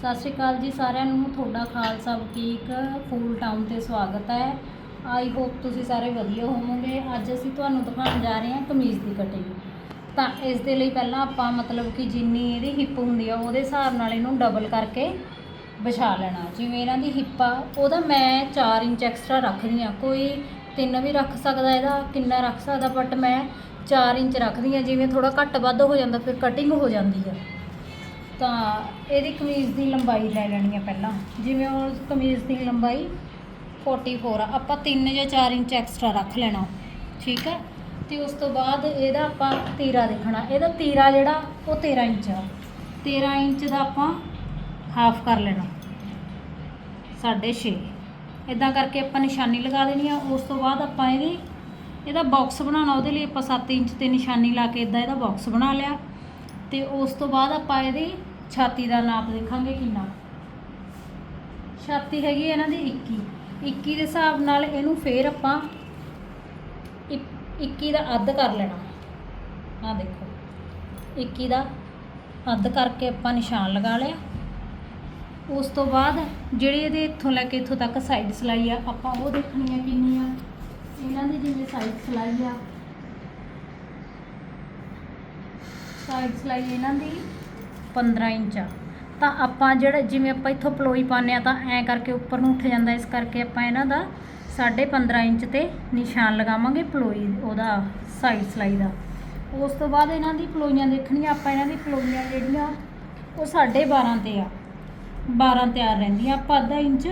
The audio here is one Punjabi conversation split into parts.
ਸਤਿ ਸ਼੍ਰੀ ਅਕਾਲ ਜੀ ਸਾਰਿਆਂ ਨੂੰ। ਤੁਹਾਡਾ ਖਾਲਸਾ ਬੁਟੀਕ ਫੂਲ ਟਾਊਨ ਤੇ ਸਵਾਗਤ ਹੈ। ਆਈ ਹੋਪ ਤੁਸੀਂ ਸਾਰੇ ਵਧੀਆ ਹੋਵੋਗੇ। ਅੱਜ ਅਸੀਂ ਤੁਹਾਨੂੰ ਦਿਖਾਉਣ ਜਾ ਰਹੇ ਹਾਂ ਕਮੀਜ਼ ਦੀ ਕਟਿੰਗ ਤਾਂ ਇਸ ਦੇ ਲਈ ਪਹਿਲਾਂ ਆਪਾਂ ਮਤਲਬ ਕਿ ਜਿੰਨੀ ਇਹਦੀ ਹਿੱਪ ਹੁੰਦੀ ਆ, ਉਹਦੇ ਹਿਸਾਬ ਨਾਲ ਇਹਨੂੰ ਡਬਲ ਕਰਕੇ ਵਿਛਾ ਲੈਣਾ। ਜਿਵੇਂ ਇਹਨਾਂ ਦੀ ਹਿੱਪ ਆ, ਉਹਦਾ ਮੈਂ 4 ਇੰਚ ਐਕਸਟਰਾ ਰੱਖਦੀ ਆ ਕੋਈ 3 ਵੀ ਰੱਖ ਸਕਦਾ ਇਹਦਾ, ਕਿੰਨਾ ਰੱਖ ਸਕਦਾ ਬਟ ਮੈਂ 4 ਇੰਚ ਰੱਖਦੀ ਆ ਜਿਵੇਂ ਥੋੜਾ ਘੱਟ ਵੱਧ ਹੋ ਜਾਂਦਾ, ਫਿਰ ਕਟਿੰਗ ਹੋ ਜਾਂਦੀ ਆ। ਤਾਂ ਇਹਦੀ ਕਮੀਜ਼ ਦੀ ਲੰਬਾਈ ਲੈ ਲੈਣੀ ਆ ਪਹਿਲਾਂ। ਜਿਵੇਂ ਉਹ ਕਮੀਜ਼ ਦੀ ਲੰਬਾਈ 44 ਆ, ਆਪਾਂ 3 ਜਾਂ 4 ਇੰਚ ਐਕਸਟਰਾ ਰੱਖ ਲੈਣਾ, ਠੀਕ ਹੈ ਤੇ ਉਸ ਤੋਂ ਬਾਅਦ ਇਹਦਾ ਆਪਾਂ ਤੀਰਾ ਦੇਖਣਾ। ਇਹਦਾ ਤੀਰਾ ਜਿਹੜਾ, ਉਹ 13 ਇੰਚ ਆ। 13 ਇੰਚ ਦਾ ਆਪਾਂ ਹਾਫ ਕਰ ਲੈਣਾ 6.5 ਇਦਾਂ ਕਰਕੇ ਆਪਾਂ ਨਿਸ਼ਾਨੀ ਲਗਾ ਦੇਣੀ ਆ। ਉਸ ਤੋਂ ਬਾਅਦ ਆਪਾਂ ਇਹਦੀ, ਇਹਦਾ ਬਾਕਸ ਬਣਾਉਣਾ, ਉਹਦੇ ਲਈ ਆਪਾਂ 7 ਇੰਚ ਤੇ ਨਿਸ਼ਾਨੀ ਲਾ ਕੇ ਇਦਾਂ ਇਹਦਾ ਬਾਕਸ ਬਣਾ ਲਿਆ। ਤੇ ਉਸ ਤੋਂ ਬਾਅਦ ਆਪਾਂ ਇਹਦੀ ਛਾਤੀ ਦਾ ਨਾਪ ਦੇਖਾਂਗੇ ਕਿੰਨਾ। ਛਾਤੀ ਹੈਗੀ ਇਹਨਾਂ ਦੀ 21 21 ਦੇ ਹਿਸਾਬ ਨਾਲ ਇਹਨੂੰ ਫੇਰ ਆਪਾਂ ਇਕ- 21 ਦਾ ਅੱਧ ਕਰ ਲੈਣਾ। ਆ ਦੇਖੋ। 21 ਦਾ ਅੱਧ ਕਰਕੇ ਆਪਾਂ ਨਿਸ਼ਾਨ ਲਗਾ ਲਿਆ। ਉਸ ਤੋਂ ਬਾਅਦ ਜਿਹੜੀ ਇਹਦੇ ਇੱਥੋਂ ਲੈ ਕੇ ਇੱਥੋਂ ਤੱਕ ਸਾਈਡ ਸਲਾਈ ਆ, ਆਪਾਂ ਉਹ ਦੇਖਣੀ ਆ ਕਿੰਨੀ ਆ। ਇਹਨਾਂ ਦੀ ਜਿਵੇਂ ਸਾਈਡ ਸਲਾਈ ਆ। ਸਾਈਡ ਸਲਾਈ ਇਹਨਾਂ ਦੀ 15 ਇੰਚ ਆ। ਤਾਂ ਆਪਾਂ ਜਿਹੜਾ ਜਿਵੇਂ ਆਪਾਂ ਇੱਥੋਂ ਪਲੋਈ ਪਾਉਂਦੇ ਆ ਤਾਂ ਐਂ ਕਰਕੇ ਉੱਪਰ ਨੂੰ ਉੱਠ ਜਾਂਦਾ, ਇਸ ਕਰਕੇ ਆਪਾਂ ਇਹਨਾਂ ਦਾ 15.5 ਇੰਚ ਤੇ ਨਿਸ਼ਾਨ ਲਗਾਵਾਂਗੇ ਪਲੋਈ ਉਹਦਾ ਸਾਈਡ ਸਲਾਈ ਦਾ। ਉਸ ਤੋਂ ਬਾਅਦ ਇਹਨਾਂ ਦੀ ਪਲੋਈਆਂ ਦੇਖਣੀਆਂ, ਆਪਾਂ ਇਹਨਾਂ ਦੀ ਪਲੋਈਆਂ ਜਿਹੜੀਆਂ ਉਹ 12.5 ਤੇ ਆ। 12 ਤਿਆਰ ਰਹਿੰਦੀਆਂ, ਆਪਾਂ ਅੱਧਾ ਇੰਚ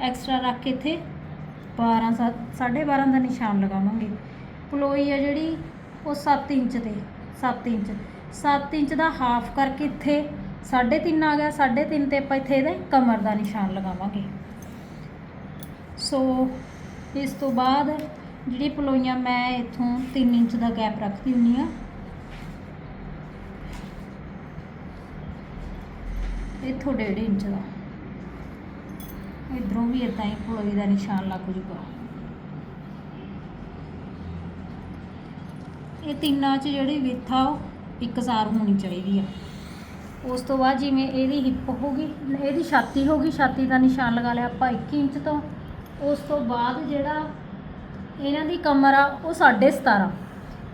ਐਕਸਟਰਾ ਰੱਖ ਕੇ ਇੱਥੇ 12 12.5 ਦਾ ਨਿਸ਼ਾਨ ਲਗਾਵਾਂਗੇ। ਪਲੋਈ ਆ ਜਿਹੜੀ ਉਹ 7 ਇੰਚ ਤੇ 7 ਇੰਚ। 7 ਇੰਚ ਦਾ ਹਾਫ ਕਰਕੇ ਇੱਥੇ 3.5 ਆ ਗਿਆ 3.5 ਤੇ ਆਪਾਂ ਇੱਥੇ ਇਹਦੇ ਕਮਰ ਦਾ ਨਿਸ਼ਾਨ ਲਗਾਵਾਂਗੇ। ਸੋ ਇਸ ਤੋਂ ਬਾਅਦ ਜਿਹੜੀ ਪਲੋਈਆਂ ਮੈਂ ਇੱਥੋਂ 3 ਇੰਚ ਦਾ ਗੈਪ ਰੱਖਦੀ ਹੁੰਨੀ ਆ ਇੱਥੋਂ 1.5 ਇੰਚ ਦਾ। ਇਧਰੋਂ ਵੀ ਇਦਾਂ ਹੀ ਪਲੋਈ ਦਾ ਨਿਸ਼ਾਨ ਲੱਗ ਜੂਗਾ। ਇਹ ਤਿੰਨਾਂ 'ਚ ਜਿਹੜੀ ਵਿੱਥ ਆ, ਉਹ ਇੱਕਸਾਰ ਹੋਣੀ ਚਾਹੀਦੀ ਆ। ਉਸ ਤੋਂ ਬਾਅਦ ਜਿਵੇਂ ਇਹਦੀ ਹਿੱਪ ਹੋਗੀ ਇਹਦੀ ਛਾਤੀ ਹੋਗੀ ਛਾਤੀ ਦਾ ਨਿਸ਼ਾਨ ਲਗਾ ਲਿਆ ਆਪਾਂ 21 ਇੰਚ ਤੋਂ। ਉਸ ਤੋਂ ਬਾਅਦ ਜਿਹੜਾ ਇਹਨਾਂ ਦੀ ਕਮਰ ਆ, ਉਹ 17.5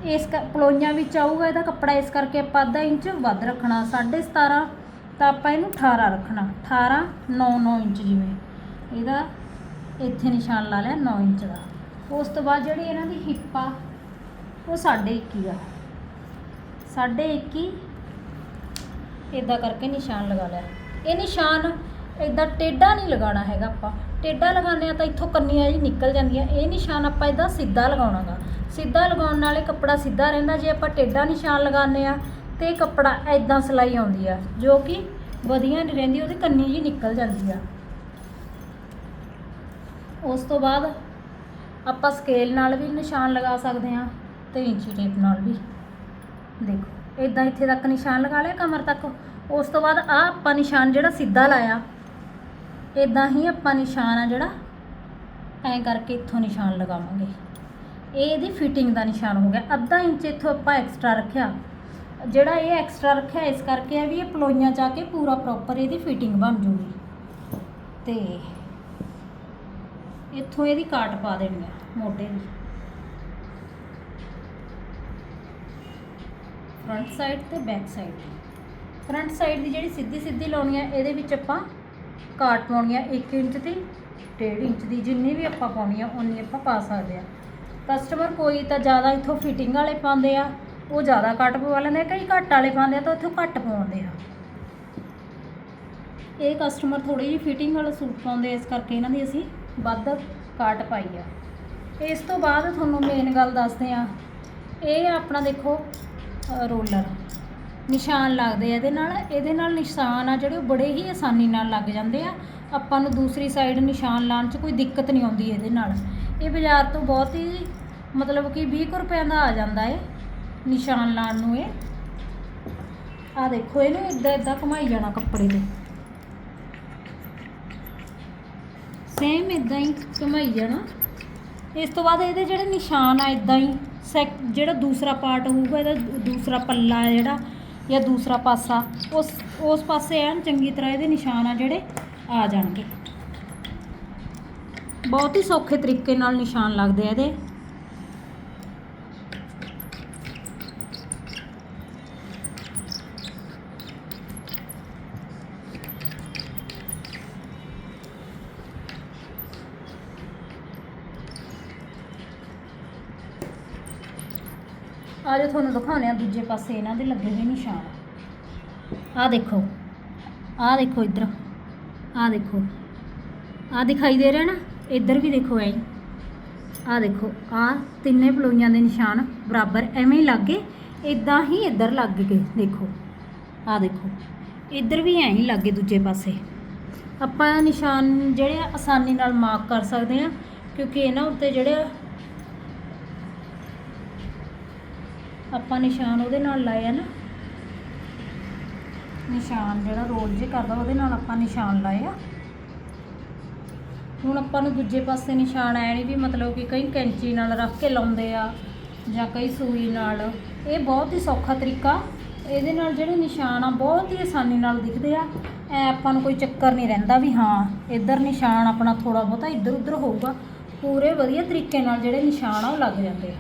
ਇਸ ਕ- ਪਲੋਈਆਂ ਵਿੱਚ ਆਊਗਾ, ਇਹਦਾ ਕੱਪੜਾ ਇਸ ਕਰਕੇ ਆਪਾਂ ਅੱਧਾ ਇੰਚ ਵੱਧ ਰੱਖਣਾ 17.5 ਤਾਂ ਆਪਾਂ ਇਹਨੂੰ 18 ਰੱਖਣਾ। 18 9 9 ਇੰਚ ਜਿਵੇਂ। ਇਹਦਾ ਇੱਥੇ ਨਿਸ਼ਾਨ ਲਾ ਲਿਆ 9 ਇੰਚ ਦਾ। ਉਸ ਤੋਂ ਬਾਅਦ ਜਿਹੜੀ ਇਹਨਾਂ ਦੀ ਹਿੱਪ ਆ, ਉਹ 21.5 ਆ। 21.5 ਇਦਾਂ ਕਰਕੇ ਨਿਸ਼ਾਨ ਲਗਾ ਲਿਆ। ਇਹ ਨਿਸ਼ਾਨ ਇਦਾਂ ਟੇਢਾ ਨਹੀਂ ਲਗਾਉਣਾ ਹੈਗਾ ਆਪਾਂ। ਟੇਢਾ ਲਗਾਉਂਦੇ ਆ ਤਾਂ ਇੱਥੋਂ ਕੰਨੀਆਂ ਜੀ ਨਿਕਲ ਜਾਂਦੀਆਂ। ਇਹ ਨਿਸ਼ਾਨ ਆਪਾਂ ਇਦਾਂ ਸਿੱਧਾ ਲਗਾਉਣਾਗਾ। ਸਿੱਧਾ ਲਗਾਉਣ ਨਾਲੇ ਕੱਪੜਾ ਸਿੱਧਾ ਰਹਿੰਦਾ। ਜੇ ਆਪਾਂ ਟੇਢਾ ਨਿਸ਼ਾਨ ਲਗਾਉਂਦੇ ਆ, ਤੇ ਕੱਪੜਾ ਇਦਾਂ ਸਿਲਾਈ ਆਉਂਦੀ ਆ, ਜੋ ਕਿ ਵਧੀਆ ਨਹੀਂ ਰਹਿੰਦੀ, ਉਹਦੀ ਕੰਨੀ ਜੀ ਨਿਕਲ ਜਾਂਦੀ ਆ। ਉਸ ਤੋਂ ਬਾਅਦ ਆਪਾਂ ਸਕੇਲ ਨਾਲ ਵੀ ਨਿਸ਼ਾਨ ਲਗਾ ਸਕਦੇ ਆ, ਤੇ ਇੰਚੀ ਟੇਪ ਨਾਲ ਵੀ। ਦੇਖੋ ਇਦਾਂ ਇੱਥੇ ਤੱਕ ਨਿਸ਼ਾਨ ਲਗਾ ਲਿਆ ਕਮਰ ਤੱਕ। ਉਸ ਤੋਂ ਬਾਅਦ ਆ ਆਪਾਂ ਨਿਸ਼ਾਨ ਜਿਹੜਾ ਸਿੱਧਾ ਲਾਇਆ ਇਦਾਂ ਹੀ ਆਪਾਂ ਨਿਸ਼ਾਨ ਆ ਜਿਹੜਾ, ਐਂ ਕਰਕੇ ਇੱਥੋਂ ਨਿਸ਼ਾਨ ਲਗਾਵਾਂਗੇ। ਇਹ ਇਹਦੀ ਫਿਟਿੰਗ ਦਾ ਨਿਸ਼ਾਨ ਹੋ ਗਿਆ। ਅੱਧਾ ਇੰਚ ਇੱਥੋਂ ਆਪਾਂ ਐਕਸਟਰਾ ਰੱਖਿਆ। ਜਿਹੜਾ ਇਹ ਐਕਸਟਰਾ ਰੱਖਿਆ, ਇਸ ਕਰਕੇ ਆ ਵੀ ਇਹ ਪਲੋਈਆਂ ਚ ਕੇ ਪੂਰਾ ਪ੍ਰੋਪਰ ਇਹਦੀ ਫਿਟਿੰਗ ਬਣ ਜੂਗੀ। ਤੇ ਇੱਥੋਂ ਇਹਦੀ ਕਾਟ ਪਾ ਦੇਣੀ ਆ, ਮੋਢੇ ਦੀ। ਫਰੰਟ ਸਾਈਡ ਤੇ ਬੈਕ ਸਾਈਡ ਫਰੰਟ ਸਾਈਡ ਦੀ ਜਿਹੜੀ ਸਿੱਧੀ ਸਿੱਧੀ ਲਾਉਣੀ ਆ, ਇਹਦੇ ਵਿੱਚ ਆਪਾਂ ਕਾਟ ਪਾਉਣੀ ਆ 1 ਇੰਚ ਦੀ 1.5 ਇੰਚ ਦੀ, ਜਿੰਨੀ ਵੀ ਆਪਾਂ ਪਾਉਣੀ ਆ ਉਨੀ ਆਪਾਂ ਪਾ ਸਕਦੇ ਆ। ਕਸਟਮਰ ਕੋਈ ਤਾਂ ਜ਼ਿਆਦਾ ਇੱਥੋਂ ਫਿਟਿੰਗ ਵਾਲੇ ਪਾਉਂਦੇ ਆ, ਉਹ ਜ਼ਿਆਦਾ ਕੱਟ ਪਵਾ ਲੈਂਦੇ ਆ, ਕਈ ਘੱਟ ਵਾਲੇ ਪਾਉਂਦੇ ਆ, ਤਾਂ ਉੱਥੋਂ ਘੱਟ ਪਾਉਂਦੇ ਆ। ਇਹ ਕਸਟਮਰ ਥੋੜੀ ਜਿਹੀ ਫਿਟਿੰਗ ਵਾਲਾ ਸੂਟ ਪਾਉਂਦੇ ਇਸ ਕਰਕੇ ਇਹਨਾਂ ਦੀ ਅਸੀਂ ਵੱਧ ਕਾਟ ਪਾਈ ਆ। ਇਸ ਤੋਂ ਬਾਅਦ ਤੁਹਾਨੂੰ ਮੇਨ ਗੱਲ ਦੱਸਦੇ ਆ, ਇਹ ਆਪਣਾ ਦੇਖੋ ਰੋਲਰ। ਨਿਸ਼ਾਨ ਲੱਗਦੇ ਆ ਇਹਦੇ ਨਾਲ। ਇਹਦੇ ਨਾਲ ਨਿਸ਼ਾਨ ਆ ਜਿਹੜੇ, ਉਹ ਬੜੇ ਹੀ ਆਸਾਨੀ ਨਾਲ ਲੱਗ ਜਾਂਦੇ ਆ। ਆਪਾਂ ਨੂੰ ਦੂਸਰੀ ਸਾਈਡ ਨਿਸ਼ਾਨ ਲਾਉਣ 'ਚ ਕੋਈ ਦਿੱਕਤ ਨਹੀਂ ਆਉਂਦੀ ਇਹਦੇ ਨਾਲ। ਇਹ ਬਾਜ਼ਾਰ ਤੋਂ ਬਹੁਤ ਹੀ, ਮਤਲਬ ਕਿ 20 ਕੁ ਰੁਪਏ ਦਾ ਆ ਜਾਂਦਾ ਏ ਨਿਸ਼ਾਨ ਲਾਉਣ ਨੂੰ ਇਹ। ਆ ਦੇਖੋ, ਇਹਨੂੰ ਇਦਾਂ ਇਦਾਂ ਘੁਮਾਈ ਜਾਣਾ ਕੱਪੜੇ ਤੇ। ਸੇਮ ਇਦਾਂ ਹੀ ਘੁਮਾਈ ਜਾਣਾ। ਇਸ ਤੋਂ ਬਾਅਦ ਇਹਦੇ ਜਿਹੜੇ ਨਿਸ਼ਾਨ ਆ ਇਦਾਂ ਹੀ ਸੈਕ, ਜਿਹੜਾ ਦੂਸਰਾ ਪਾਰਟ ਹੋਊਗਾ, ਇਹਦਾ ਦੂਸਰਾ ਪੱਲਾ ਹੈ ਜਿਹੜਾ, ਜਾਂ ਦੂਸਰਾ ਪਾਸਾ, ਉਸ ਉਸ ਪਾਸੇ ਐਨ ਚੰਗੀ ਤਰ੍ਹਾਂ ਇਹਦੇ ਨਿਸ਼ਾਨ ਆ ਜਿਹੜੇ ਆ ਜਾਣਗੇ। ਬਹੁਤ ਹੀ ਸੌਖੇ ਤਰੀਕੇ ਨਾਲ ਨਿਸ਼ਾਨ ਲੱਗਦੇ ਆ ਇਹਦੇ। ਆ ਜੇ ਤੁਹਾਨੂੰ ਦਿਖਾਉਂਦੇ ਆ ਦੂਜੇ ਪਾਸੇ ਇਹਨਾਂ ਦੇ ਲੱਗੇ ਹੋਏ ਨਿਸ਼ਾਨ। ਆ ਦੇਖੋ ਆ ਦੇਖੋ ਇੱਧਰ ਆ ਦੇਖੋ। ਆ ਦਿਖਾਈ ਦੇ ਰਿਹਾ ਨਾ, ਇੱਧਰ ਵੀ ਦੇਖੋ ਐਂ। ਆ ਦੇਖੋ ਆ ਤਿੰਨੇ ਪਲੋਈਆਂ ਦੇ ਨਿਸ਼ਾਨ ਬਰਾਬਰ ਐਵੇਂ ਹੀ ਲੱਗੇ ਇਦਾਂ ਹੀ ਇੱਧਰ ਲੱਗ ਗਏ, ਦੇਖੋ। ਆ ਦੇਖੋ, ਇੱਧਰ ਵੀ ਐਂ ਹੀ ਲੱਗੇ ਦੂਜੇ ਪਾਸੇ। ਆਪਾਂ ਨਿਸ਼ਾਨ ਜਿਹੜੇ ਆਸਾਨੀ ਨਾਲ ਮਾਰਕ ਕਰ ਸਕਦੇ ਆ ਕਿਉਂਕਿ ਇਹਨਾਂ ਉੱਤੇ ਜਿਹੜੇ ਆਪਾਂ ਨਿਸ਼ਾਨ ਉਹਦੇ ਨਾਲ ਲਾਏ ਆ ਨਾ। ਨਿਸ਼ਾਨ ਜਿਹੜਾ ਰੋਲ ਜੇ ਕਰਦਾ, ਉਹਦੇ ਨਾਲ ਆਪਾਂ ਨਿਸ਼ਾਨ ਲਾਏ ਆ। ਹੁਣ ਆਪਾਂ ਨੂੰ ਦੂਜੇ ਪਾਸੇ ਨਿਸ਼ਾਨ ਐ ਨਹੀਂ ਵੀ ਮਤਲਬ ਕਿ ਕਈ ਕੈਂਚੀ ਨਾਲ ਰੱਖ ਕੇ ਲਾਉਂਦੇ ਆ ਜਾਂ ਕਈ ਸੂਈ ਨਾਲ। ਇਹ ਬਹੁਤ ਹੀ ਸੌਖਾ ਤਰੀਕਾ। ਇਹਦੇ ਨਾਲ ਜਿਹੜੇ ਨਿਸ਼ਾਨ ਆ, ਬਹੁਤ ਹੀ ਆਸਾਨੀ ਨਾਲ ਦਿਖਦੇ ਆ। ਐ ਆਪਾਂ ਨੂੰ ਕੋਈ ਚੱਕਰ ਨਹੀਂ ਰਹਿੰਦਾ ਵੀ ਹਾਂ, ਇੱਧਰ ਨਿਸ਼ਾਨ ਆਪਣਾ ਥੋੜਾ ਬਹੁਤਾ ਇੱਧਰ ਉੱਧਰ ਹੋਊਗਾ। ਪੂਰੇ ਵਧੀਆ ਤਰੀਕੇ ਨਾਲ ਜਿਹੜੇ ਨਿਸ਼ਾਨ ਆ, ਉਹ ਲੱਗ ਜਾਂਦੇ ਆ।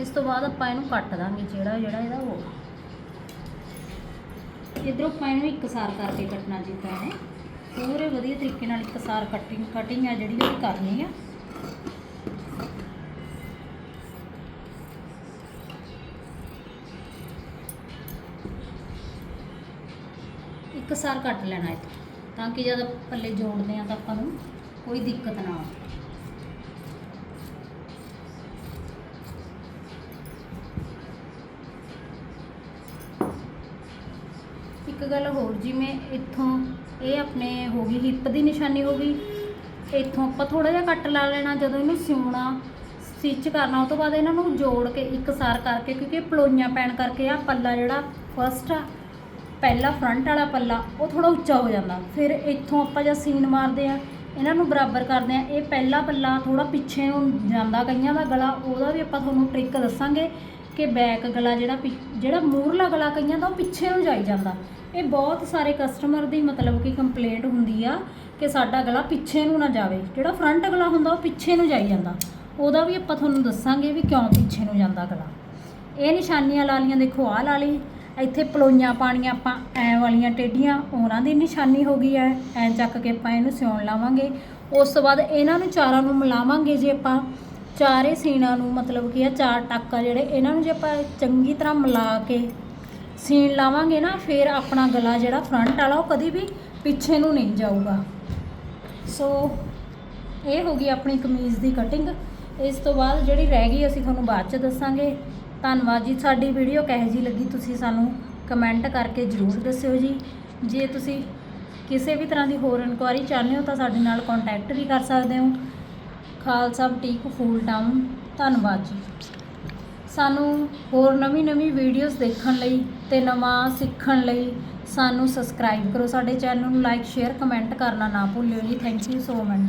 ਇਸ ਤੋਂ ਬਾਅਦ ਆਪਾਂ ਇਹਨੂੰ ਕੱਟ ਦਾਂਗੇ, ਜਿਹੜਾ ਜਿਹੜਾ ਇਹਦਾ ਉਹ। ਇਧਰੋਂ ਆਪਾਂ ਇਹਨੂੰ ਇੱਕਸਾਰ ਕਰਕੇ ਕੱਟਣਾ ਜਿੱਦਾਂ ਇਹਨੇ ਪੂਰੇ ਵਧੀਆ ਤਰੀਕੇ ਨਾਲ ਇੱਕਸਾਰ ਕਟਿੰਗ ਕਟਿੰਗ ਆ ਜਿਹੜੀ ਉਹ ਕਰਨੀ ਆ। ਇੱਕਸਾਰ ਕੱਟ ਲੈਣਾ ਇਹ ਤਾਂ ਕਿ ਜਦ ਪੱਲੇ ਜੋੜਦੇ ਆ ਤਾਂ ਆਪਾਂ ਨੂੰ ਕੋਈ ਦਿੱਕਤ ਨਾ ਆਵੇ। ਇੱਕ ਗੱਲ ਹੋਰ ਜਿਵੇਂ ਇੱਥੋਂ ਇਹ ਆਪਣੇ ਹੋ ਗਈ, ਹਿੱਪ ਦੀ ਨਿਸ਼ਾਨੀ ਹੋ ਗਈ। ਇੱਥੋਂ ਆਪਾਂ ਥੋੜਾ ਜਿਹਾ ਕੱਟ ਲਾ ਲੈਣਾ, ਜਦੋਂ ਇਹਨੂੰ ਸਿਉਣਾ ਸਟਿਚ ਕਰਨਾ, ਉਹ ਤੋਂ ਬਾਅਦ ਇਹਨਾਂ ਨੂੰ ਜੋੜ ਕੇ ਇੱਕਸਾਰ ਕਰਕੇ, ਕਿਉਂਕਿ ਪਲੋਈਆਂ ਪੈਣ ਕਰਕੇ ਆ ਪੱਲਾ ਜਿਹੜਾ ਫਸਟ ਆ, ਪਹਿਲਾ ਫਰੰਟ ਵਾਲਾ ਪੱਲਾ, ਉਹ ਥੋੜਾ ਉੱਚਾ ਹੋ ਜਾਂਦਾ। ਫਿਰ ਇੱਥੋਂ ਆਪਾਂ ਜਾਂ ਸੀਨ ਮਾਰਦੇ ਆ, ਇਹਨਾਂ ਨੂੰ ਬਰਾਬਰ ਕਰਦੇ ਆ। ਇਹ ਪਹਿਲਾ ਪੱਲਾ ਥੋੜਾ ਪਿੱਛੇ ਨੂੰ ਜਾਂਦਾ ਕਈਆਂ ਦਾ ਗਲਾ, ਉਹਦਾ ਵੀ ਆਪਾਂ ਤੁਹਾਨੂੰ ਟ੍ਰਿਕ ਦੱਸਾਂਗੇ ਕਿ ਬੈਕ ਗਲਾ ਜਿਹੜਾ ਪਿ- ਜਿਹੜਾ ਮੂਹਰਲਾ ਗਲਾ ਕਈਆਂ ਦਾ, ਉਹ ਪਿੱਛੇ ਨੂੰ ਜਾਈ ਜਾਂਦਾ। ਇਹ ਬਹੁਤ ਸਾਰੇ ਕਸਟਮਰ ਦੀ ਮਤਲਬ ਕਿ ਕੰਪਲੇਂਟ ਹੁੰਦੀ ਆ ਕਿ ਸਾਡਾ ਗਲਾ ਪਿੱਛੇ ਨੂੰ ਨਾ ਜਾਵੇ। ਜਿਹੜਾ ਫਰੰਟ ਗਲਾ ਹੁੰਦਾ, ਉਹ ਪਿੱਛੇ ਨੂੰ ਜਾਈ ਜਾਂਦਾ। ਉਹਦਾ ਵੀ ਆਪਾਂ ਤੁਹਾਨੂੰ ਦੱਸਾਂਗੇ ਵੀ ਕਿਉਂ ਪਿੱਛੇ ਨੂੰ ਜਾਂਦਾ ਗਲਾ। ਇਹ ਨਿਸ਼ਾਨੀਆਂ ਲਾ ਲੀਆਂ ਦੇਖੋ ਆਹ ਲਾ ਲਈ। ਇੱਥੇ ਪਲੋਈਆਂ ਪਾਣੀਆਂ ਆਪਾਂ, ਐ ਵਾਲੀਆਂ ਟੇਡੀਆਂ ਉਹਨਾਂ ਦੀ ਨਿਸ਼ਾਨੀ ਹੋ ਗਈ ਐ। ਐ ਚੱਕ ਕੇ ਆਪਾਂ ਇਹਨੂੰ ਸਿਉਣ ਲਾਵਾਂਗੇ। ਉਸ ਤੋਂ ਬਾਅਦ ਇਹਨਾਂ ਨੂੰ ਚਾਰਾਂ ਨੂੰ ਮਿਲਾਵਾਂਗੇ ਜੇ ਆਪਾਂ। ਚਾਰੇ ਸੀਣਾ ਨੂੰ ਮਤਲਬ ਕਿ ਆ ਚਾਰ ਟੱਕਾ ਜਿਹੜੇ, ਇਹਨਾਂ ਨੂੰ ਜੇ ਆਪਾਂ ਚੰਗੀ ਤਰ੍ਹਾਂ ਮਿਲਾ ਕੇ ਸੀਨ ਲਾਵਾਂਗੇ ਨਾ, ਫਿਰ ਆਪਣਾ ਗਲਾ ਜਿਹੜਾ ਫਰੰਟ ਵਾਲਾ, ਉਹ ਕਦੀ ਵੀ ਪਿੱਛੇ ਨੂੰ ਨਹੀਂ ਜਾਊਗਾ। ਸੋ ਇਹ ਹੋ ਗਈ ਆਪਣੀ ਕਮੀਜ਼ ਦੀ ਕਟਿੰਗ ਇਸ ਤੋਂ ਬਾਅਦ ਜਿਹੜੀ ਰਹਿ ਗਈ, ਅਸੀਂ ਤੁਹਾਨੂੰ ਬਾਅਦ ਚ ਦੱਸਾਂਗੇ। ਧੰਨਵਾਦ ਜੀ, ਸਾਡੀ ਵੀਡੀਓ ਕਿਹੋ ਜੀ ਲੱਗੀ, ਤੁਸੀਂ ਸਾਨੂੰ ਕਮੈਂਟ ਕਰਕੇ ਜਰੂਰ ਦੱਸਿਓ ਜੀ। ਜੇ ਤੁਸੀਂ ਕਿਸੇ ਵੀ ਤਰ੍ਹਾਂ ਦੀ ਹੋਰ ਇਨਕੁਆਇਰੀ ਚਾਹੁੰਦੇ ਹੋ, ਤਾਂ ਸਾਡੇ ਨਾਲ ਕੰਟੈਕਟ ਵੀ ਕਰ ਸਕਦੇ ਹੋ। ਖਾਲਸਾ ਬੁਟੀਕ, ਫੂਲ ਟਾਊਨ ਧੰਨਵਾਦ ਜੀ। ਸਾਨੂੰ ਹੋਰ ਨਵੀਂ ਨਵੀਂ ਵੀਡੀਓਜ਼ ਦੇਖਣ ਲਈ ਤੇ ਨਵਾਂ ਸਿੱਖਣ ਲਈ ਸਾਨੂੰ ਸਬਸਕ੍ਰਾਈਬ ਕਰੋ ਸਾਡੇ ਚੈਨਲ ਨੂੰ ਲਾਈਕ ਸ਼ੇਅਰ ਕਮੈਂਟ ਕਰਨਾ ਨਾ ਭੁੱਲਿਓ ਜੀ। Thank you so much